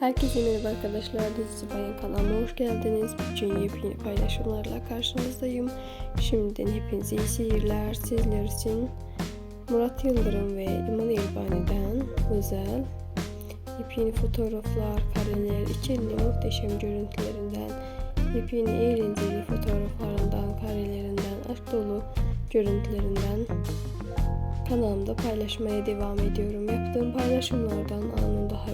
Herkese merhaba arkadaşlar. Dizici Bayan kanalıma hoş geldiniz. Bugün yepyeni paylaşımlarla karşınızdayım. Şimdiden hepinize iyi seyirler. Sizler için Murat Yıldırım ve İman İlbani'den özel yepyeni fotoğraflar, kareler, içerili muhteşem görüntülerinden, yepyeni eğlenceli fotoğraflarından, karelerinden, aşk dolu görüntülerinden kanalımda paylaşmaya devam ediyorum. Yaptığım paylaşımlardan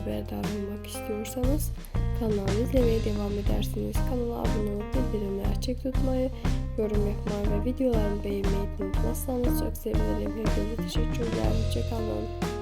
haberdar olmak istiyorsanız kanalımı izlemeye devam edersiniz. Kanala abone olup bildirimleri açık tutmayı, yorum yapmayı ve videolarımı beğenmeyi unutmazsanız çok sevinirim. Hepinize teşekkürler. Hoşçakalın.